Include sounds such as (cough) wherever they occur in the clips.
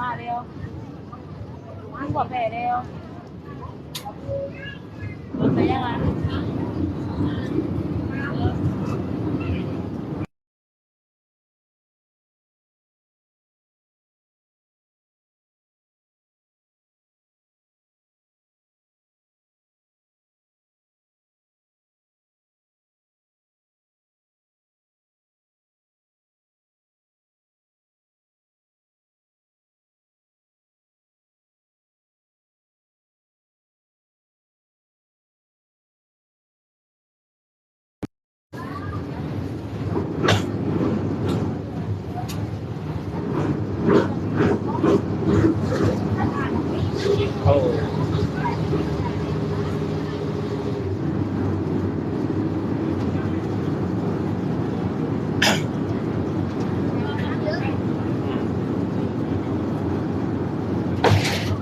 มาเร็วมึงบอกแผลเร็วรถไปยังไง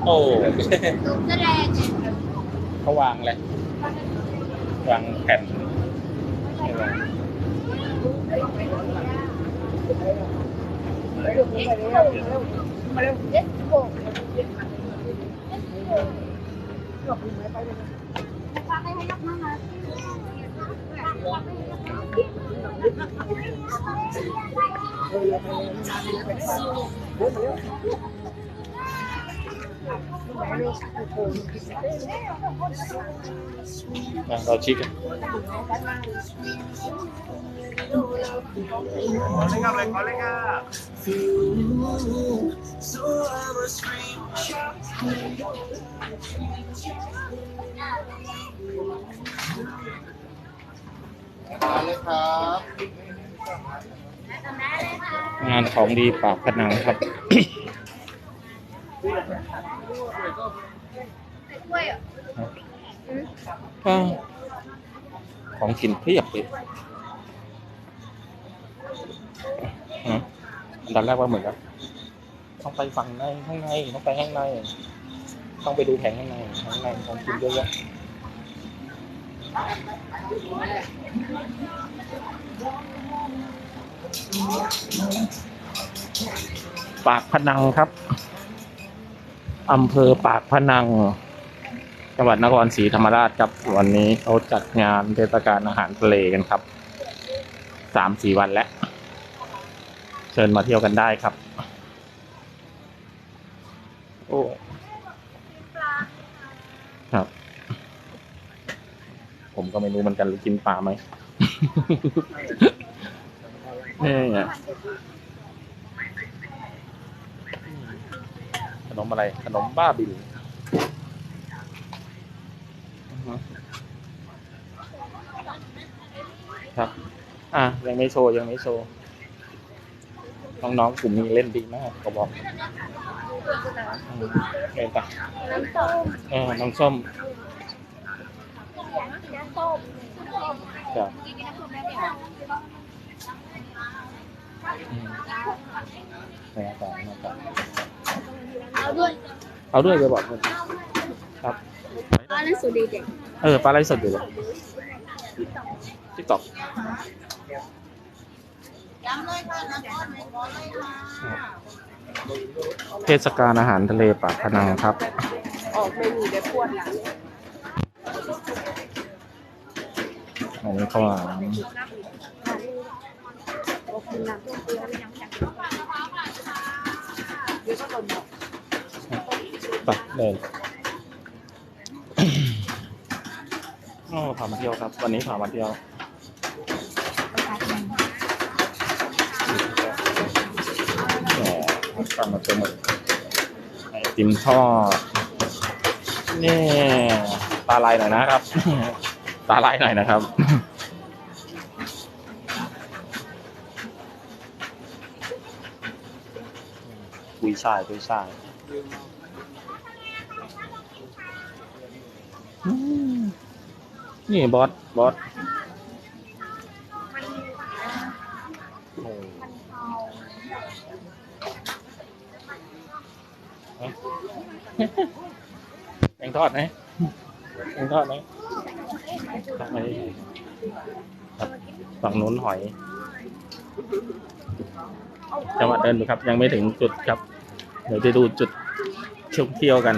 Ồ. (laughs) Có hoàng này. Hoàng hẹp. Thank you. เราชี้กันขอเลยครับเลยครับงานของดีปากผนังครับ กล้วยอะอ่าของกินเพียบเลยอันดับแรกว่าเหมือนกันต้องไปฝั่งในข้างในต้องไปข้างใน ต้องไปดูแผงข้างในข้างในของกินเยอะแยะปากพนังครับ อำเภอปากพนัง จังหวัดนครศรีธรรมราชครับ วันนี้เขาจัดงานเทศกาลอาหารทะเลกันครับสามสี่วันแล้ว เชิญมาเที่ยวกันได้ครับ โอ้ครับ ผมก็ไม่รู้เหมือนกันกินปลาไหมเนี่ย นมอะไร ขนมบ้าบินครับ อะ ยังไม่โชว์ ยังไม่โชว์ น้องๆกลุ่มนี้เล่นดีมากเขาบอกอืมเล่นปะน้ำส้มเออน้องส้มน้ำส้มจ้ะกินน้ำส้มได้ไหมอืมหน้าตาหน้าตา เอาด้วยเอาด้วยไปบอกเพื่อนครับอันนั้นสุดดีเด็กเออปลาไหลสดอยู่เลยติ๊กต็อกเทศกาลอาหารทะเลปากพนังครับ ออกเมนูเด็กปวดหลังอันนี้ข้าวหลาม ไปเลยโอ้พามาเที่ยวครับ วันนี้พามาเที่ยวแหมฟังมาเต็มหมดไอติมทอดนี่ตาลายหน่อยนะครับ ตาลายหน่อยนะครับกุยช่ายกุยช่ายอืม นี่บอสบอสโอ้เอ๊ะแกงทอดไหมแกงทอดไหมทำไมฝั่งนู้นหอยจังหวัดเดินครับ ยังไม่ถึงจุดครับ เดี๋ยวจะดูจุดเที่ยวเที่ยวกัน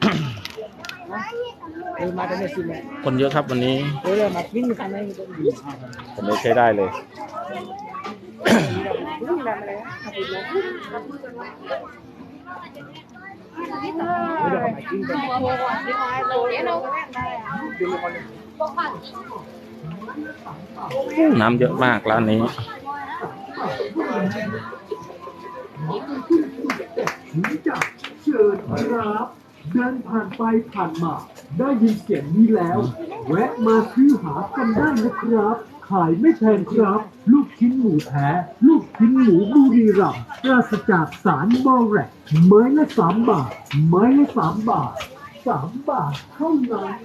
เออมาได้ไม่สิแม่ คนเยอะครับวันนี้เออมาวิ่งกันไหนก็ดีผมเลยใช้ได้เลยวิ่งกันเลยครับพี่น้องไม่ได้มาวิ่งกันเดี๋ยวเราน้ำเยอะมากร้านนี้ถึงจะเชิญครับเดินผ่านไปผ่านมา ได้ยินเสียงนี้แล้ว แวะมาซื้อหากันได้นะครับ ขายไม่แพงครับ ลูกชิ้นหมูแท้ ลูกชิ้นหมูบุรีรัมย์ปราศจากสารบอแรกไม้ละสามบาท ไม้ละสามบาทสามบาทเท่านั้น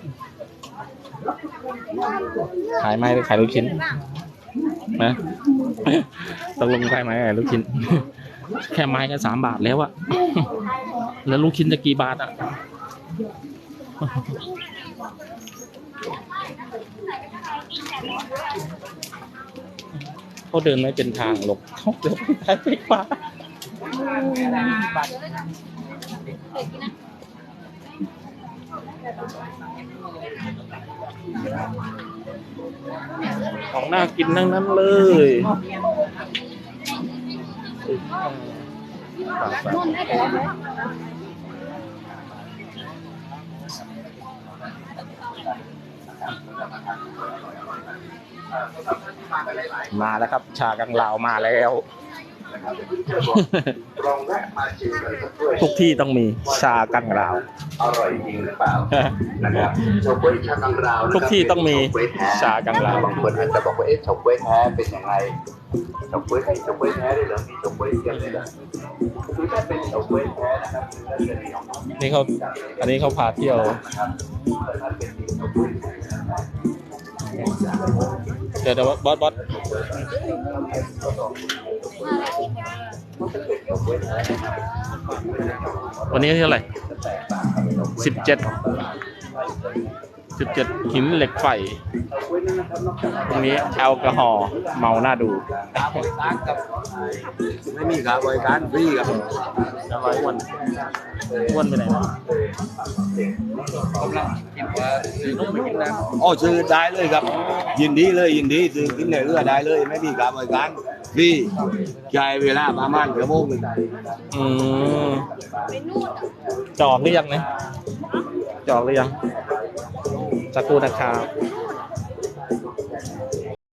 ขายไม้หรือขายลูกชิ้นนะตกลงขายไม้ขายลูกชิ้น แค่ไม้ก็สามบาทแล้วอะแล้วลูกชิ้นจะกี่บาทอะ เขาเดินไม่เป็นทางหรอกเขาเดินไปท้ายไปขวาของน่ากินทั้งนั้นเลยฝากนุ่นให้แต่ว่าไมมาแล้วครับ ชากังลาวมาแล้วลองแวะมาชิมกันสักถ้วยทุกที่ต้องมีชากังราว อร่อยจริงหรือเปล่านะครับเฉาก๊วยชากังราวนะครับทุกที่ต้องมีเป็นเฉก๊วยแท้ชากังราวบางคนอาจจะบอกว่าเอ๊ะเฉาก๊วยแท้เป็นยังไงเฉาก๊วยมีเฉาก๊วยแท้ด้วยเหรอมีเฉาก๊วยเทียมด้วยเหรอคือถ้าเป็นเฉาก๊วยแท้นะครับก็จะมีออกมานี่เขาอันนี้เขาพาเที่ยว เป็นเฉาก๊วยแท้นะครับเดี๋ยวเดี๋ยวบอสบอสวันนี้เท่าไหร่สิบเจ็ดสิบเจ็ดหินเหล็กไฟตรงนี้แอลกอฮอล์เมาหน้าดูครับบริการครับไม่มีครับบริการฟรีครับแล้วร้อยอ้วนอ้วนไปไหนนะ กำลังคิดว่าซื้อนมไปกินนะอ๋อซื้อได้เลยครับ ยินดีเลยยินดีซื้อกินในเรือได้เลยไม่มีครับบริการฟรีใช้เวลาประมาณชั่วโมงหนึ่งอืมจอกหรือยังเนี่ยจอกหรือยังสักครู่นะครับ